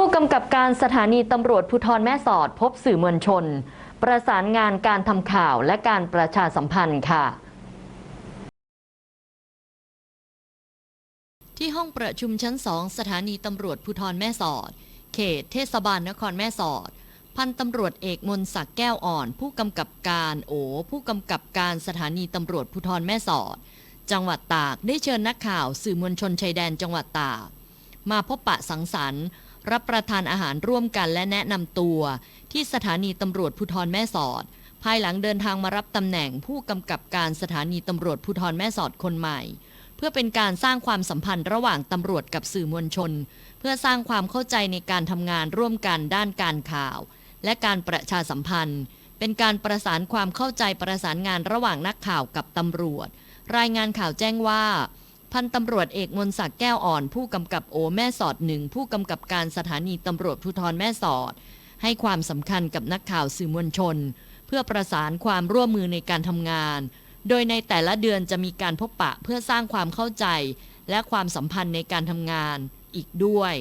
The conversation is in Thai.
ผู้กำกับการสถานีตำรวจภูธรแม่สอดพบสื่อมวลชน ประสานงานการทำข่าวและการประชาสัมพันธ์ค่ะ ที่ห้องประชุมชั้นสองสถานีตำรวจภูธรแม่สอด เขตเทศบาลนครแม่สอด พันตำรวจเอกมนศักดิ์แก้วอ่อน ผู้กำกับการโอ ผู้กำกับการสถานีตำรวจภูธรแม่สอด จังหวัดตากได้เชิญนักข่าวสื่อมวลชนชายแดนจังหวัดตาก มาพบปะสังสรรค์ รับประทานอาหารร่วมกันและแนะนำตัว ที่สถานีตำรวจภูธรแม่สอด ภายหลังเดินทางมารับตำแหน่งผู้กำกับการสถานีตำรวจภูธรแม่สอดคนใหม่ เพื่อเป็นการสร้างความสัมพันธ์ระหว่างตำรวจกับสื่อมวลชน เพื่อสร้างความเข้าใจในการทำงานร่วมกันด้านการข่าว และการประชาสัมพันธ์ เป็นการประสานความเข้าใจประสานงานระหว่างนักข่าวกับตำรวจ รายงานข่าวแจ้งว่า พันตำรวจเอกมนศักดิ์แก้วอ่อน ผู้กำกับโอแม่สอดหนึ่งผู้กำกับการสถานีตำรวจภูธรแม่สอด ให้ความสำคัญกับนักข่าวสื่อมวลชน เพื่อประสานความร่วมมือในการทำงาน โดยในแต่ละเดือนจะมีการพบปะเพื่อสร้างความเข้าใจ และความสัมพันธ์ในการทำงานอีกด้วย